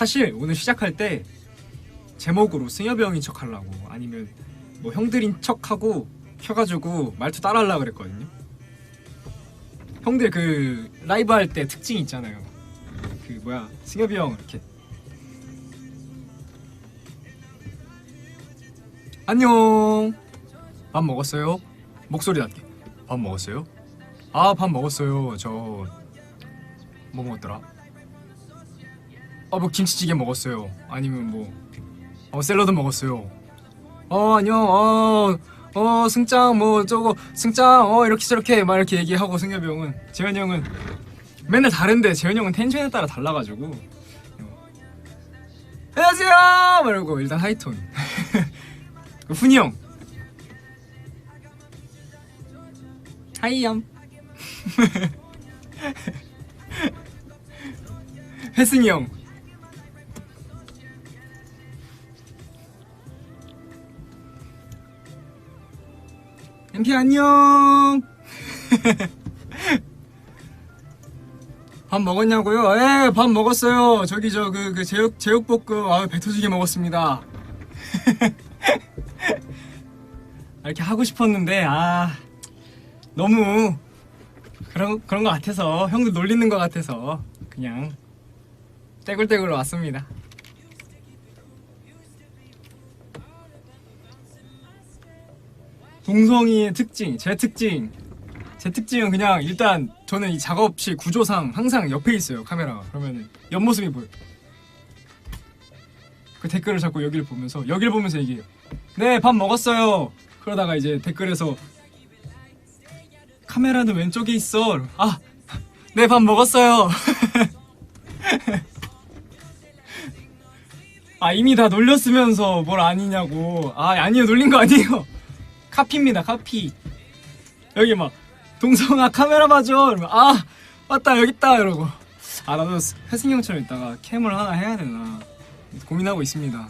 사실 오늘 시작할 때 제목으로 승엽이 형인 척 하려고 아니면 뭐 형들인 척 하고 켜가지고 말투 따라 하려고 그랬거든요. 형들 그 라이브 할 때 특징 있잖아요. 그 뭐야 승엽이 형 이렇게 안녕 밥 먹었어요? 목소리 낮게 밥 먹었어요? 아 밥 먹었어요 저 뭐 먹었더라? 어뭐 김치찌개 먹었어요. 아니면 뭐 어, 샐러드 먹었어요. 어 안녕 어, 어 승짱 뭐 저거 승짱 어 이렇게 저렇게 막 이렇게 얘기하고 승엽이 형은 재현이 형은 맨날 다른데 재현이 형은 텐션에 따라 달라가지고. 어, 안녕하세요! 막 이러고 일단 하이톤. 그 훈이 형. 하이염 회승이 형 엠피 안녕 밥 먹었냐고요? 예, 밥 먹었어요. 저기 저 그 그 제육 제육볶음 아배 터지게 먹었습니다. 이렇게 하고 싶었는데 아 너무 그런 그런 것 같아서 형들 놀리는 것 같아서 그냥 떼굴떼굴로 왔습니다. 동성이의 특징, 제 특징, 제 특징은 그냥 일단 저는 이 작업실 구조상 항상 옆에 있어요 카메라가 그러면 옆모습이 보여. 그 댓글을 자꾸 여기를 보면서 여기를 보면서 얘기해요. 네, 밥 먹었어요. 그러다가 이제 댓글에서 카메라는 왼쪽에 있어. 아, 네, 밥 먹었어요. 아, 이미 다 놀렸으면서 뭘 아니냐고. 아, 아니요, 놀린 거 아니에요. 카피입니다, 카피. 여기 막, 동성아, 카메라 봐줘. 이러면, 아, 맞다, 여기 있다. 이러고. 아, 나도 회승 형처럼 있다가 캠을 하나 해야 되나. 고민하고 있습니다.